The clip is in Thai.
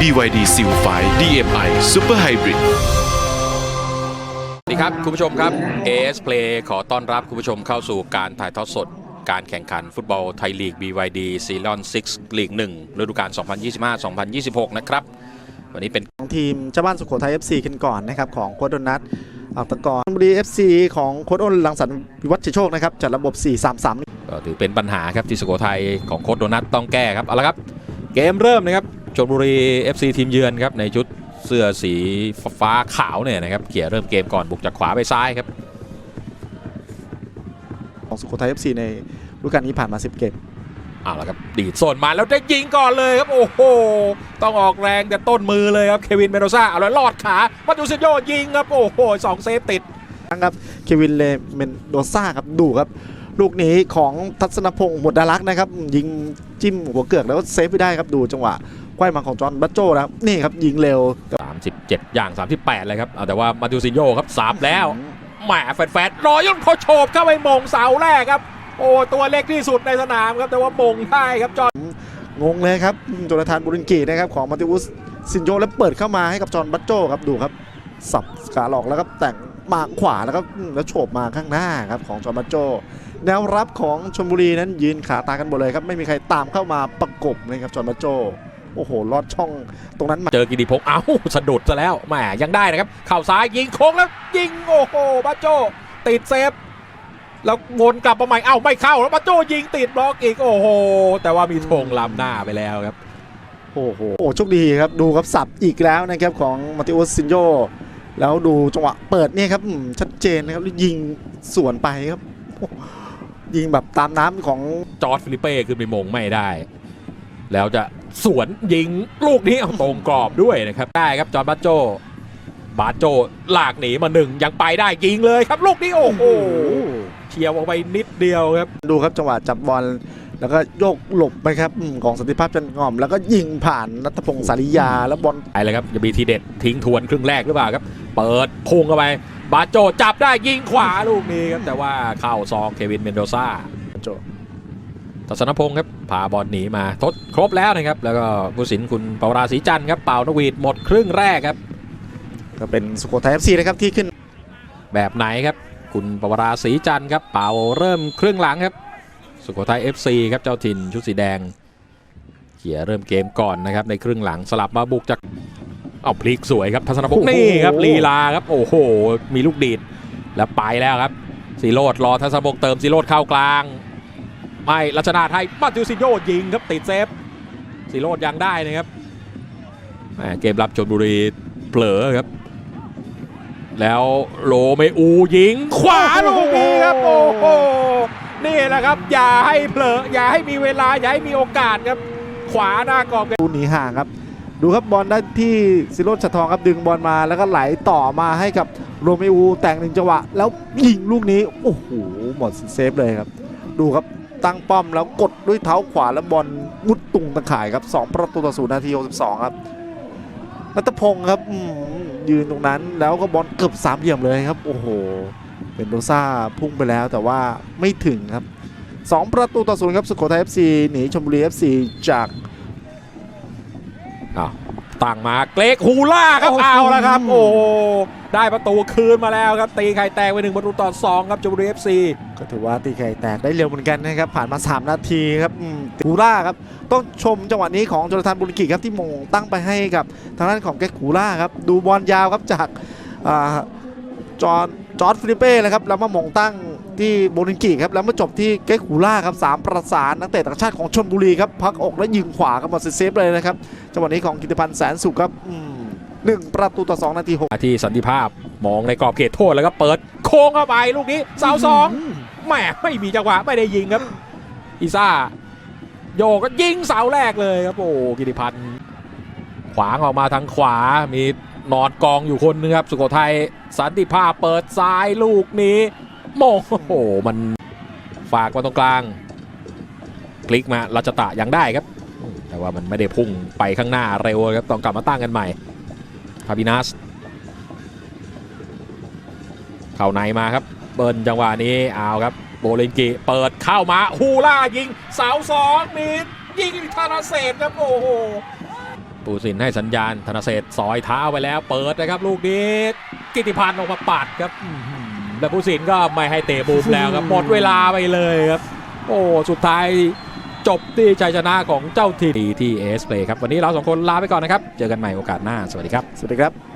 BYD Seal 5 DMI Super Hybrid สวัสดีครับ คุณผู้ชมครับ AS Play ขอต้อนรับคุณผู้ชมเข้าสู่การถ่ายทอดสด การแข่งขันฟุตบอลไทยลีก BYD c e l o n 6 ลีก 1 ฤดูกาล 2025-2026 นะครับ วันนี้เป็นของทีมเจ้าบ้านสุโขทัย FC กันก่อนนะครับ ของโค้ดโดนัทอัตกรบุรี FC ของโค้ดอ้นลังสรรค์วิวัฒน์ชัยโชคนะครับจัดระบบ 4-3-3 ก็ถือเป็นปัญหาครับที่สุโขทัยของโค้ชโดนัทต้องแก้ครับเอาละครับ เกมเริ่มนะครับ ชลบุรี FC ทีมเยือนครับในชุดเสื้อสีฟ้าขาวเนี่ยนะครับเขี่ยเริ่มเกมก่อนบุกจากขวาไปซ้ายครับ ของสุโขทัย FC ในฤดูกาลนี้ผ่านมา 10 เกม เอาละครับ ดีดโซนมาแล้วได้ยิงก่อนเลยครับ โอ้โห ต้องออกแรงแต่ต้นมือเลยครับเควินเมโดซ่าเอาแล้วลอดขามาดูซิโยยิงครับ โอ้โหสองเซฟติด นะครับเควินเลเมนโดซ่าครับดูครับ ลูกนี้ของทัศนพงศ์หมดดารักษ์นะครับ ยิงจิ้มหัวเกือกแล้วก็เซฟไปได้ครับดูจังหวะ ควายมาของจอห์นบัตโจ้นะครับนี่ครับยิงเร็ว37 อย่าง 38 เลยครับเอาแต่ว่ามาดูซิโยครับสามแล้วแหมแฟดๆรอยนเขาโฉบเข้าไปมงเสาแรกครับ โอ้ตัวเล็กที่สุดในสนามครับแต่ว่ามงได้ครับจอห์นงงเลยครับโจนาธานบุรินกีนะครับของมาติวุสซินโยแล้วเปิดเข้ามาให้กับจอห์นบัตโจ้ครับดูครับสับขาหลอกแล้วก็แต่งมาขวาแล้วก็อืมแล้วโฉบมาข้างหน้าครับของจอห์นบัตโจ้แนวรับของชลบุรีนั้นยืนขาตากันหมดเลยครับ ไม่มีใครตามเข้ามาประกบนะครับจอห์นบัตโจ้ โอ้โหลอดช่องตรงนั้นมาเจอกิติพงษ์เอ้าสะดุดซะแล้วแหมยังได้นะครับเข่าซ้ายยิงโค้งแล้วยิงโอ้โหบัจโจติดเซฟแล้ววนกลับมาใหม่เอ้าไม่เข้าแล้วบัจโจยิงติดบล็อกอีกโอ้โหแต่ว่ามีธงล้ำหน้าไปแล้วครับโอ้โหโอ้โชคดีครับดูครับสับอีกแล้วนะครับของมาติอุสซินโยแล้วดูจังหวะเปิดเนี่ยครับอืมชัดเจนนะครับแล้วยิงสวนไปครับโอ้ยิงแบบตามน้ำของจอร์ดฟิลิเป้ขึ้นไปมงไม่ได้ แล้วจะ สวนยิงลูกนี้เอาตรงกรอบด้วยนะครับได้ครับจอร์นบัจโจบาโจลากหนีมาหนึ่งยังไปได้ยิงเลยครับ ลูกนี้โอ้โหเฉียวออกไปนิดเดียวครับ ดูครับจังหวะจับบอลแล้วก็โยกหลบไปครับอืมของสันติภาพจันงอม แล้วก็ยิงผ่านนัทพงศ์สาริยาแล้วบอลไปเลยครับจะมีทีเด็ดทิ้งทวนครึ่งแรกหรือเปล่าครับ เปิดพุ่งเข้าไป บาโจจับได้ยิงขวาลูกนี้ครับแต่ว่าเข้าซองเควินเมนโดซ่าโจ ทัศนพงศ์ครับพาบอลหนีมาทดครบแล้วนะครับ แล้วก็ผู้สินคุณปาวราศรีจันทร์ครับเป่านกหวีดหมดครึ่งแรกครับ ก็เป็นสุโขทัยเอฟซีนะครับที่ขึ้น แบบไหนครับ คุณปวราศรีจันทร์ครับเป่าเริ่มครึ่งหลังครับ สุโขทัย FC ครับเจ้าถิ่นชุดสีแดงเขี่ยเริ่มเกมก่อนนะครับในครึ่งหลังสลับมาบุกจากเอาพลิกสวยครับทัศนพงศ์นี่ครับลีลาครับโอ้โห มีลูกดีดแล้วไปแล้วครับสีโรดรอทัศนพงศ์เติมสีโรดเข้ากลาง ไม่รัชนาไทยมาติวซิโยยิงครับติดเซฟสีโรดยังได้นะครับแหม่เกมรับชนบุรีเผลอครับ แล้วโลเมอูยิง ขวาลูกนี้ครับโอ้โหนี่แหละครับ อย่าให้เผลออย่าให้มีเวลา อย่าให้มีโอกาสครับ ขวาหน้ากรอบดูหนีห่างครับ ดูครับบอลได้ที่ซิโรดชะทองครับดึงบอลมาแล้วก็ไหลต่อมาให้กับโรเมอูแต่งหนึ่งจังหวะ แล้วยิงลูกนี้โอ้โหหมดเซฟเลยครับ ดูครับ ตั้งป้อมแล้วกดด้วยเท้าขวาแล้วบอลมุดตุงตะข่ายครับ 2 ประตูต่อศูนย์นาที62ครับนัทพงศ์ครับอืมยืนตรงนั้นแล้วก็บอลเกือบสามเหลี่ยมเลยครับ โอ้โห เป็นโดซ่าพุ่งไปแล้วแต่ว่าไม่ถึงครับ 2 ประตูต่อศูนย์ครับสุโขทัย FC หนีชลบุรี FC จากอ้าวตั้งมาเกรกฮูล่าครับโอ้โหเอาแล้วครับ โอ้โห ได้ประตูคืนมาแล้วครับตีไข่แตกไปหนึ่งประตูต่อสองครับจบุรีเอฟซีก็ถือว่าตีไข่แตกได้เร็วเหมือนกันนะครับ ผ่านมา 3 นาทีครับกูล่าครับ ต้องชมจังหวะนี้ของโจนาธานบุญกิครับที่มงตั้งไปให้กับทางด้านของแกกูล่าครับดูบอลยาวครับจากอจอร์นจอร์ดฟิลิเป้เลยครับแล้วมามงตั้งที่โบลินกิครับแล้วมาจบที่แก๊กูล่าครับสามประสานนักเตะต่างชาติของชนบุรีครับพักอกและยิงขวาครับมาเซฟเลยนะครับจังหวะนี้ของกิติพันธ์แสนสุขครับ อืมหนึ่งประตูต่อสองนาทีหกที่สันติภาพมองในกรอบเขตโทษแล้วก็เปิด โค้งเข้าไปลูกนี้เสาสองแหมไม่มีจังหวะไม่ได้ยิงครับอีซ่าโยกก็ยิงเสาแรกเลยครับโอ้กิติพันธ์ขวางออกมาทางขวามีนอนกองอยู่คนนึงครับ สุโขทัยสันติภาพเปิดซ้ายลูกนี้โมงโอ้โหมันฝากมาตรงกลาง คลิกมารัชตะยังได้ครับ แต่ว่ามันไม่ได้พุ่งไปข้างหน้าเร็วครับต้องกลับมาตั้งกันใหม่ คาบินัสเข้าในมาครับเบิร์นจังหวะนี้เอาครับ โบเลนกิเปิดเข้ามาฮูล่ายิงเสาสองมียิงธนาเศษครับโอ้โหปูสินให้สัญญาณธนเศษซอยเท้าไปแล้ว เปิดนะครับ ลูกนี้กิติพันธ์ออกมาปัดครับแล้วผู้สินก็ไม่ให้เตะบูมแล้วครับหมดเวลาไปเลยครับ โอ้สุดท้าย จบที่ชัยชนะของเจ้าทีที่เอสเพลครับ วันนี้เราสองคนลาไปก่อนนะครับ เจอกันใหม่โอกาสหน้า สวัสดีครับ สวัสดีครับ